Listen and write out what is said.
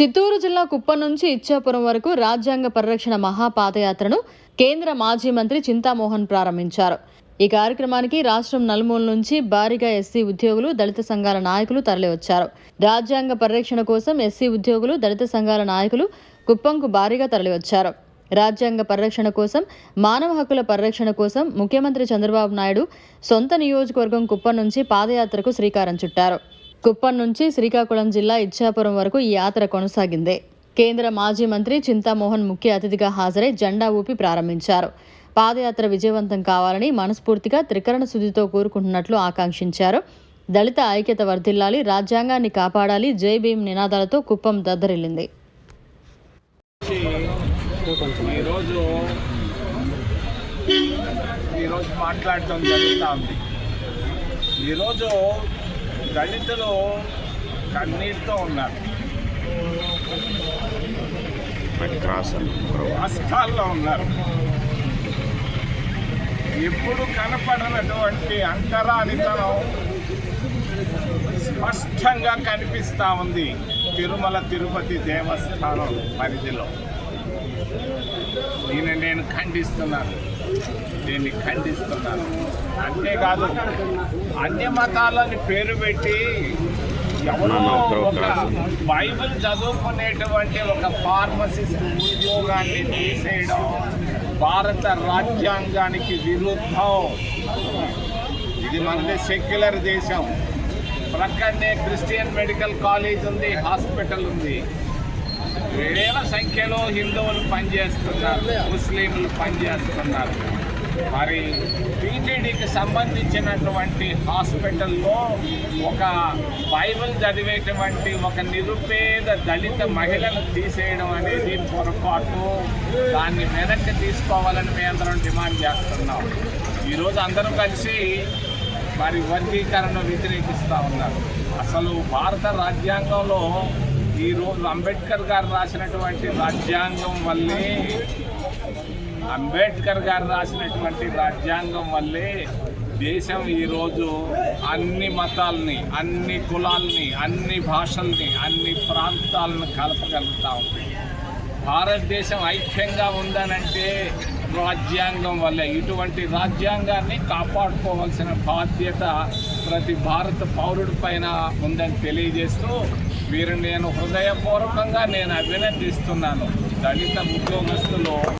చిత్తూరు జిల్లా కుప్పం నుంచి ఇచ్చాపురం వరకు రాజ్యాంగ పరిరక్షణ మహాపాదయాత్రను కేంద్ర మాజీ మంత్రి చింతామోహన్ ప్రారంభించారు. ఈ కార్యక్రమానికి రాష్ట్రం నలుమూల నుంచి భారీగా ఎస్సీ ఉద్యోగులు దళిత సంఘాల నాయకులు తరలివచ్చారు. రాజ్యాంగ పరిరక్షణ కోసం ఎస్సీ ఉద్యోగులు దళిత సంఘాల నాయకులు కుప్పంకు భారీగా తరలివచ్చారు. రాజ్యాంగ పరిరక్షణ కోసం మానవ హక్కుల పరిరక్షణ కోసం ముఖ్యమంత్రి చంద్రబాబు నాయుడు సొంత నియోజకవర్గం కుప్పం నుంచి పాదయాత్రకు శ్రీకారం చుట్టారు. కుప్పం నుంచి శ్రీకాకుళం జిల్లా ఇచ్చాపురం వరకు ఈ యాత్ర కొనసాగింది. కేంద్ర మాజీ మంత్రి చింతామోహన్ ముఖ్య అతిథిగా హాజరై జెండా ఊపి ప్రారంభించారు. పాదయాత్ర విజయవంతం కావాలని మనస్ఫూర్తిగా త్రికరణ శుద్ధితో కోరుకుంటున్నట్లు ఆకాంక్షించారు. దళిత ఐక్యత వర్ధిల్లాలి రాజ్యాంగాన్ని కాపాడాలి జై భీమ్ నినాదాలతో కుప్పం దద్దరిల్లింది. ఈరోజు ఈరోజు మాట్లాడటం జరుగుతూ ఉంది. ఈరోజు దళితులు కన్నీటితో ఉన్నారు. కష్టాల్లో ఉన్నారు. ఎప్పుడు కనపడనటువంటి అంతరానితనం స్పష్టంగా కనిపిస్తూ ఉంది తిరుమల తిరుపతి దేవస్థానం పరిధిలో. దీన్ని నేను ఖండిస్తున్నాను. దీన్ని ఖండిస్తున్నాను. అంతేకాదు అన్య మతాలని పేరు పెట్టి ఎవరో ఒక బైబిల్ చదువుకునేటువంటి ఒక ఫార్మసిస్ట్ ఉద్యోగాన్ని తీసేయడం భారత రాజ్యాంగానికి విరుద్ధం. ఇది మనది సెక్యులర్ దేశం. ప్రక్కనే క్రిస్టియన్ మెడికల్ కాలేజ్ ఉంది హాస్పిటల్ ఉంది. వేల సంఖ్యలో హిందువులు పనిచేస్తున్నారు ముస్లింలు పనిచేస్తున్నారు. మరి టీటీడీకి సంబంధించినటువంటి హాస్పిటల్లో ఒక బైబిల్ చదివేటువంటి ఒక నిరుపేద దళిత మహిళను తీసేయడం అనేది పొరపాటు. దాన్ని వెనక్కి తీసుకోవాలని మేము అందరం డిమాండ్ చేస్తున్నాం. ఈరోజు అందరూ కలిసి మరి వర్గీకరణ వ్యతిరేకిస్తూ ఉన్నారు. అసలు భారత రాజ్యాంగంలో ఈరోజు అంబేద్కర్ గారు రాసినటువంటి రాజ్యాంగం వల్లే అంబేద్కర్ గారు రాసినటువంటి రాజ్యాంగం వల్లే దేశం ఈరోజు అన్ని మతాల్ని అన్ని కులాల్ని అన్ని భాషల్ని అన్ని ప్రాంతాలను కలపగలుగుతా ఉంది. భారతదేశం ఐక్యంగా ఉందనంటే రాజ్యాంగం వల్ల ఇటువంటి రాజ్యాంగాన్ని కాపాడుకోవాల్సిన బాధ్యత ప్రతి భారత పౌరుడి పైన ఉందని తెలియజేస్తూ వీరు నేను హృదయపూర్వకంగా నేను అభినందిస్తున్నాను. దళిత ఉద్యోగస్తులు